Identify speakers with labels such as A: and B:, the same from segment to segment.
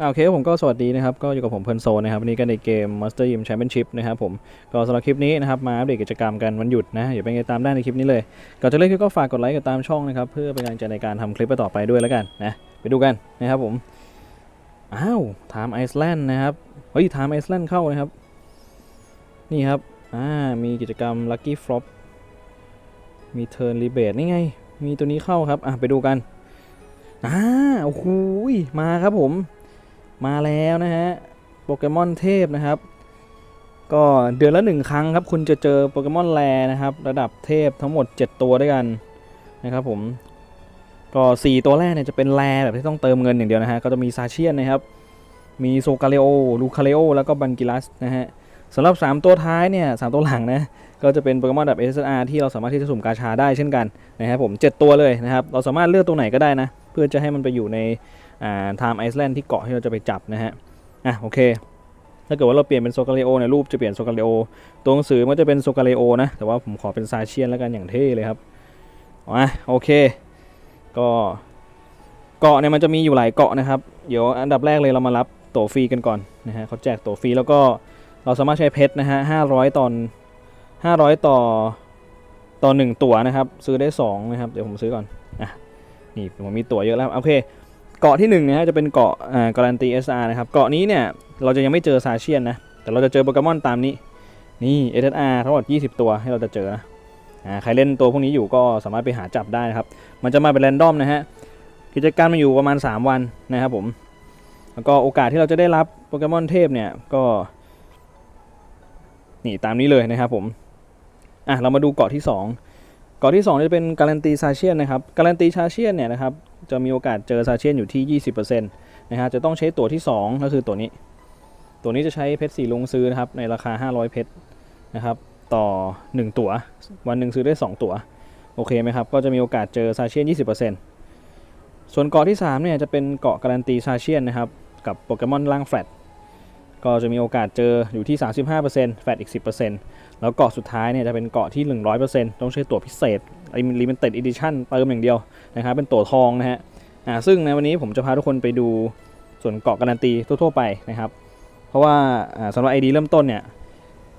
A: อ่าโอเคผมก็สวัสดีนะครับ ก็อยู่กับผมเพลินโซนนะครับ วันนี้ก็ในเกม Master Yi Championship นะครับผม ก็สำหรับคลิปนี้นะครับ มาอัปเดตกิจกรรมกันวันหยุดนะอย่าไปไงตามได้ในคลิปนี้เลย ก่อนจะเล่นก็ฝากกดไลค์กดตามช่องนะครับ เพื่อเป็นกำลังใจในการทำคลิปต่อไปด้วยแล้วกันนะ ไปดูกันนะครับผม อ้าวไทม์ไอซ์แลนด์นะครับ เฮ้ยไทม์ไอซ์แลนด์เข้านะครับ นี่ครับ อ่า มีกิจกรรม Lucky Flop มี Turn Rebate นี่ไง มีตัวนี้เข้าครับ อะไปดูกัน อ่า โอ้โหมาครับผม มาแล้วนะฮะโปเกมอนเทพนะครับ ก็เดือนละหนึ่งครั้งครับ คุณจะเจอโปเกมอนแรนะครับ ระดับเทพทั้งหมด 7 ตัวด้วยกันนะครับผมก็4ตัวแรกเนี่ยจะเป็นแรแบบที่ต้องเติมเงินอย่างเดียวนะฮะก็จะมีซาเชียนนะครับ มีโซกาเลโอลูคาเลโอแล้วก็บันกิลัสนะฮะสำหรับ 3 ตัวท้ายเนี่ยสตัวหลังนะก็จะเป็นโปเกมอนแบบ SSR ที่เราสามารถที่จะสุ่มกาชาได้เช่นกันนะครับผม 7 ตัวเลยนะครับ เราสามารถเลือกตัวไหนก็ได้นะ เพื่อจะให้มันไปอยู่ใน ไทม์ไอซ์แลนด์ที่เกาะที่เราจะไปจับนะฮะอะโอเคถ้าเกิดว่าเราเปลี่ยนเป็นโซกาเลโอเนี่ยรูปจะเปลี่ยนโซกาเลโอตัวหนังสือมันจะเป็นโซกาเลโอนะแต่ว่าผมขอเป็นซาเชียนแล้วกันอย่างเท่เลยครับอะโอเค ก็เกาะเนี่ยมันจะมีอยู่หลายเกาะนะครับ เดี๋ยวอันดับแรกเลยเรามารับตั๋วฟรีกันก่อนนะฮะเขาแจกตั๋วฟรีแล้วก็เราสามารถใช้เพชรนะฮะห้าร้อยตอนห้าร้อยต่อต่อหนึ่งตั๋วนะครับ ซื้อได้สองนะครับเดี๋ยวผมซื้อก่อนอะนี่ผมมีตั๋วเยอะแล้วโอเค เกาะที่1นะฮะจะเป็นเกาะอ่าการันตี SR นะครับเกาะนี้เนี่ยเราจะยังไม่เจอซาเชียนนะแต่เราจะเจอโปเกมอนตามนี้นี่ SR ทั้งหมด20 ตัวให้เราจะเจอนะอ่าใครเล่นตัวพวกนี้อยู่ก็สามารถไปหาจับได้นะครับมันจะมาเป็นแรนดอมนะฮะกิจการมันอยู่ประมาณ 3 วันนะครับผมแล้วก็โอกาสที่เราจะได้รับโปเกมอนเทพเนี่ยก็นี่ตามนี้เลยนะครับผมอะเรามาดูเกาะที่ 2 กาะที่ 2 จะเป็นการันตีซาเชียนนะครับการันตีซาเชียนเนี่ยนะครับจะมีโอกาสเจอซาเชียนอยู่ที่ 20%นะฮะจะต้องใช้ตั๋วที่ 2 ก็คือตัวนี้ ตัวนี้จะใช้เพชรสีลงซื้อนะครับในราคา 500 เพชรนะครับต่อ 1 ตั๋ววันหนึ่งซื้อได้ 2 ตั๋วโอเคไหมครับก็จะมีโอกาสเจอซาเชียน 20%ส่วนเกาะที่3เนี่ยจะเป็นเกาะการันตีซาเชียนนะครับกับโปเกมอนล่างแฟลต ก็จะมีโอกาสเจออยู่ที่ 35%แฟลตอีก 10%แล้วเกาะสุดท้ายเนี่ยจะเป็นเกาะที่ 100%ต้องใช้ตั๋วพิเศษ Limited Edition เติมอย่างเดียวนะครับเป็นตั๋วทองนะฮะอ่าซึ่งในวันนี้ผมจะพาทุกคนไปดูส่วนเกาะการันตีทั่วๆไปนะครับ เพราะว่าอ่าสำหรับ ID เริ่มต้นเนี่ย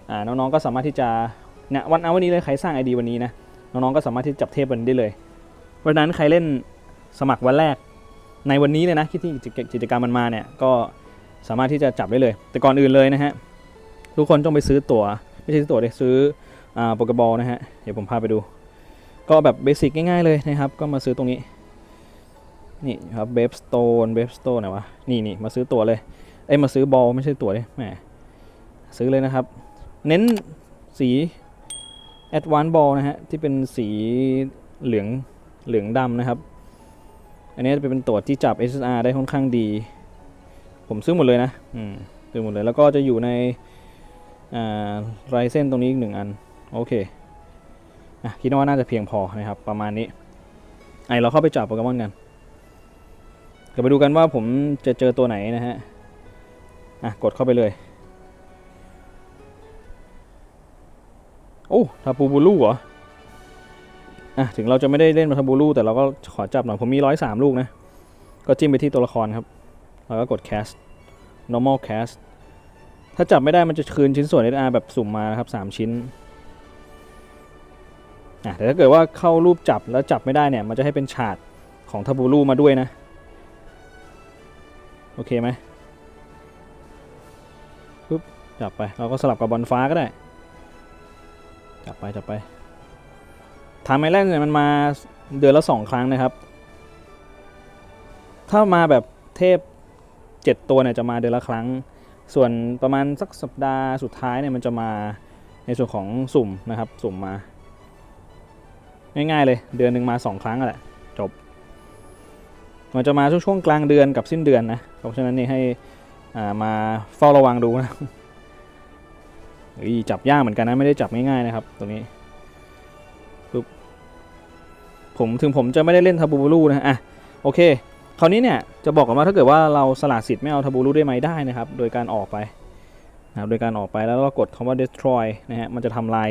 A: อ่าน้องๆก็สามารถที่จะเนี่ยวันเอาวันนี้เลยใครสร้าง ID วันนี้นะน้องๆก็สามารถที่จะจับเทพวันนี้ได้เลย เพราะนั้นใครเล่นสมัครวันแรกในวันนี้เลยนะที่กิจกรรมมันมาเนี่ยก็ สามารถที่จะจับได้เลย แต่ก่อนอื่นเลยนะฮะทุกคนต้องไปซื้อตั๋ว ไม่ใช่ซื้อตั๋วเลยซื้ออ่าโปเกบอลนะฮะเดี๋ยวผมพาไปดู ก็แบบเบสิกง่ายๆเลยนะครับ ก็มาซื้อตรงนี้ นี่ครับเบฟสโตนเบฟสโตนไหนวะนี่นี่มาซื้อตั๋วเลยเอ้ยมาซื้อบอลไม่ใช่ตั๋วเลยแหมซื้อเลยนะครับ เน้นสีแอดวานบอลนะฮะที่เป็นสีเหลืองเหลืองดำนะครับ อันนี้จะเป็นตั๋วที่จับ SSR ได้ค่อนข้างดี ผมซื้อหมดเลยนะอืมซื้อหมดเลยแล้วก็จะอยู่ในอ่าไรเส้นตรงนี้อีกหนึ่งอัน โอเคอะคิดว่าน่าจะเพียงพอนะครับ ประมาณนี้ไอเราเข้าไปจับโปเกมอนกันเดี๋ยวไปดูกันว่าผมจะเจอตัวไหนนะฮะอะกดเข้าไปเลยโอ้ทาปูบูลูเหรออะถึงเราจะไม่ได้เล่นมาทาบูลูแต่เราก็ขอจับหน่อยผมมีร้อยสามลูกนะ ก็จิ้มไปที่ตัวละครครับ แล้วก็กด cast normal cast ถ้าจับไม่ได้มันจะคืนชิ้นส่วน SR แบบสุ่มมานะครับ 3 ชิ้นอะแต่ถ้าเกิดว่าเข้ารูปจับแล้วจับไม่ได้เนี่ย มันจะให้เป็นฉากของทาบูลูมาด้วยนะ โอเคไหมปุ๊บจับไป เราก็สลับกับบอลฟ้าก็ได้ จับไป จับไปทำไอแลนเนี่ยมันมาเดือนละสองครั้งนะครับ ถ้ามาแบบเทพ เจ็ดตัวเนี่ยจะมาเดือนละครั้ง ส่วนประมาณสักสัปดาห์สุดท้ายเนี่ยมันจะมาในส่วนของสุ่มนะครับ สุ่มมา ง่ายๆเลย เดือนหนึ่งมาสองครั้งแหละจบ มันจะมาช่วงกลางเดือนกับสิ้นเดือนนะเพราะฉะนั้นนี่ให้อ่ามาเฝ้าระวังดูนะจับยากเหมือนกันนะไม่ได้จับง่ายๆนะครับตรงนี้ปุ๊บผมถึงผมจะไม่ได้เล่นทาบูบูลูนะอะโอเค คราวนี้เนี่ยจะบอกกันว่าถ้าเกิดว่าเราสละสิทธิ์ไม่เอาทาบูลูได้ไหมได้นะครับ โดยการออกไปนะครับโดยการออกไปแล้วก็กดคำว่า destroy นะฮะมันจะทำลาย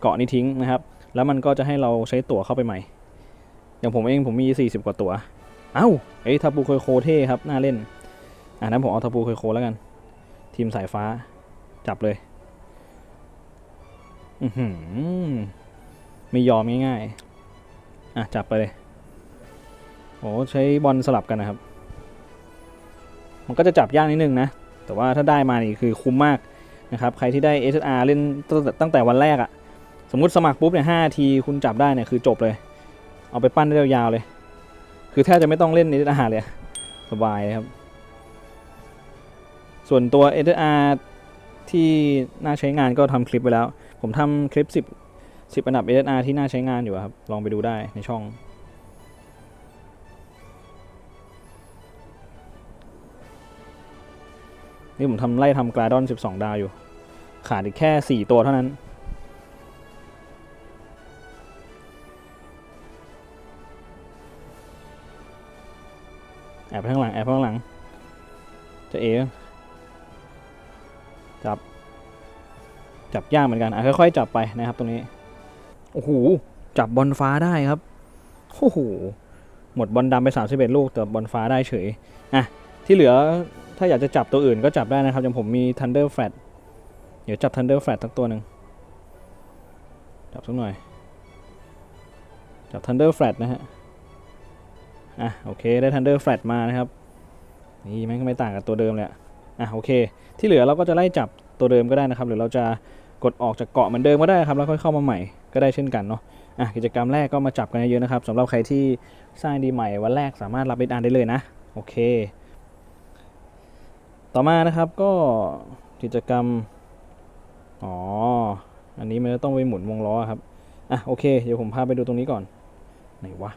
A: เกาะนี้ทิ้งนะครับ แล้วมันก็จะให้เราใช้ตั๋วเข้าไปใหม่ อย่างผมเองผมมี 40 กว่าตั๋วเอ้าไอ้ทาบูโคโคเท่ครับน่าเล่นอะนั้นผมเอาทาปูเคยโคแล้วกัน ทีมสายฟ้าจับเลยอือหือไม่ยอมง่ายๆอะจับไปเลย โอ้ใช้บอลสลับกันนะครับ มันก็จะจับยากนิดนึงนะ แต่ว่าถ้าได้มานี่คือคุ้มมากนะครับ ใครที่ได้ SSR เล่นตั้งแต่วันแรกอะสมมติสมัครปุ๊บเนี่ยห้าทีคุณจับได้เนี่ยคือจบเลย เอาไปปั้นได้ยาวๆเลย คือแทบจะไม่ต้องเล่น SSR เลย สบายเลยครับ ส่วนตัว SSR ที่น่าใช้งานก็ทำคลิปไปแล้ว ผมทำคลิป 10 10อันดับ SSR ที่น่าใช้งานอยู่ครับ ลองไปดูได้ในช่อง นี่ผมทำไล่ทำกราดอน 12 ดาวอยู่ ขาดอีกแค่ 4 ตัวเท่านั้น แอบไปข้างหลัง แอบไปข้างหลัง จะเอจับ จับยากเหมือนกัน อะ ค่อย ๆ จับไปนะครับตรงนี้ โอ้โห จับบอลฟ้าได้ครับ โอ้โห หมดบอลดำไป 31 ลูก แต่บอลฟ้าได้เฉย อะ ที่เหลือ ถ้าอยากจะจับตัวอื่นก็จับได้นะครับ อย่างผมมี Thunder Flat เดี๋ยวจับ Thunder Flat สักตัวหนึ่ง จับสักหน่อย จับ Thunder Flat นะฮะ อะ โอเค ได้ Thunder Flat มานะครับ นี่แม่งก็ไม่ต่างกับตัวเดิมเลยอะอะ โอเค ที่เหลือเราก็จะไล่จับตัวเดิมก็ได้นะครับ หรือเราจะกดออกจากเกาะเหมือนเดิมก็ได้ครับ แล้วค่อยเข้ามาใหม่ก็ได้เช่นกันเนาะอะกิจกรรมแรกก็มาจับกันเยอะนะครับสำหรับใครที่สร้างดีใหม่วันแรกสามารถรับเอ็นอาร์ได้เลยนะ โอเค ต่อมานะครับก็กิจกรรม อ๋อ อันนี้มันจะต้องไปหมุนวงล้อครับ อะโอเค เดี๋ยวผมพาไปดูตรงนี้ก่อน ไหนวะ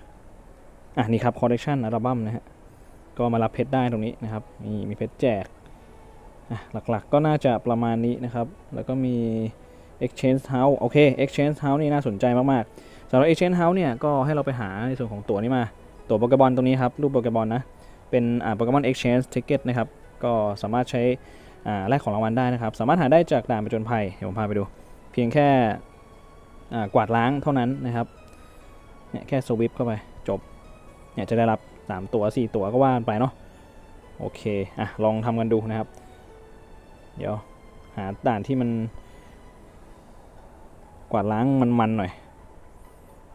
A: อะนี่ครับ collection อัลบั้มนะฮะ ก็มารับเพชรได้ตรงนี้นะครับมีมีเพชรแจก อะหลักๆก็น่าจะประมาณนี้นะครับ แล้วก็มี exchange house โอเค exchange house นี่น่าสนใจมากๆสำหรับ exchange house เนี่ยก็ให้เราไปหาในส่วนของตั๋วนี้มา ตั๋วโปเกมอนตรงนี้ครับ รูปโปเกมอนนะ เป็นอ่าโปเกมอน exchange ticket นะครับ ก็สามารถใช้แลกของรางวัลได้นะครับ สามารถหาได้จากด่านประจนภัยเดี๋ยวผมพาไปดู เพียงแค่กวาดล้างเท่านั้นนะครับเนี่ยแค่สวิปเข้าไปจบเนี่ยจะได้รับ 3 ตัว 4 ตัวก็ว่านไปเนาะโอเคอะลองทำกันดูนะครับ เดี๋ยวหาด่านที่มัน กวาดล้างมันๆหน่อย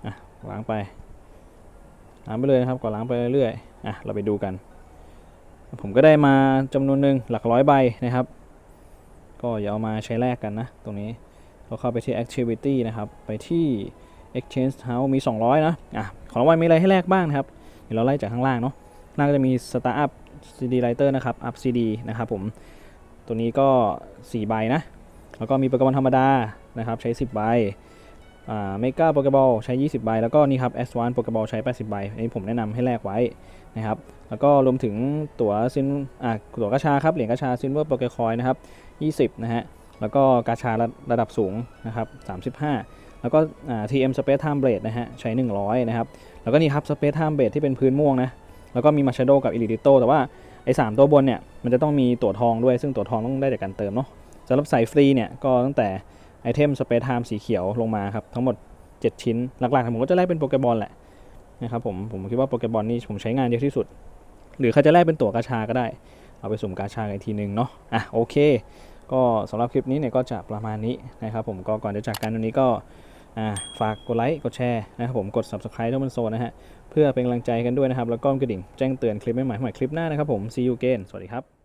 A: อะล้างไปล้างไปเลยนะครับกวาดล้างไปเรื่อยๆอะเราไปดูกัน ผมก็ได้มาจำนวนหนึ่งหลักร้อยใบนะครับ ก็อย่าเอามาใช้แลกกันนะ ตรงนี้เราเข้าไปที่ activity นะครับ ไปที่ exchange house มี 200 นะอะของรางวัลมีอะไรให้แลกบ้างนะครับ เดี๋ยวเราไล่จากข้างล่างเนาะล่างก็จะมี startup CD writer นะครับ up CD นะครับผม ตัวนี้ก็ 4 ใบนะ แล้วก็มีโปเกมอนธรรมดานะครับ ใช้ 10 ใบ เมกาโปเกบอลใช้ 20 ใบ แล้วก็นี่ครับ S1 โปเกบอลใช้ 80 ใบ อันนี้ผมแนะนำให้แลกไว้นะครับ แล้วก็รวมถึงตั๋วซินอ่าตั๋วกาชาครับ เหรียญกาชาซินเวอร์โปเกคอยนะครับ 20 นะฮะ แล้วก็กาชาระระดับสูงนะครับ 35 แล้วก็อ่า TM Space Time Blade นะฮะ ใช้ 100 นะครับ แล้วก็นี่ครับ Space Time Blade ที่เป็นพื้นม่วงนะ แล้วก็มีมาชาโดกับอิลิดิโตแต่ว่าไอ้สามตัวบนเนี่ย มันจะต้องมีตั๋วทองด้วย ซึ่งตั๋วทองต้องได้จากการเติมเนาะสำหรับสายฟรีเนี่ย ก็ตั้งแต่ ไอเทม Space Time สีเขียวลงมาครับ ทั้งหมด 7 ชิ้น หลักๆผมก็จะแลกเป็นโปเกบอลแหละนะครับผมผมคิดว่าโปเกบอลนี่ผมใช้งานเยอะที่สุด หรือเขาจะแลกเป็นตั๋วกาชาก็ได้ เอาไปสุ่มกาชาอีกทีนึงเนาะอะโอเค ก็สำหรับคลิปนี้เนี่ยก็จะประมาณนี้นะครับผมก็ก่อนจะจากกันวันนี้ก็อ่าฝากกดไลค์กดแชร์นะครับผมกด subscribe ด้วยมันโซนะฮะเพื่อเป็นกำลังใจกันด้วยนะครับ แล้วก็กระดิ่งแจ้งเตือนคลิปใหม่ๆใหม่คลิปหน้านะครับผม see you again สวัสดีครับ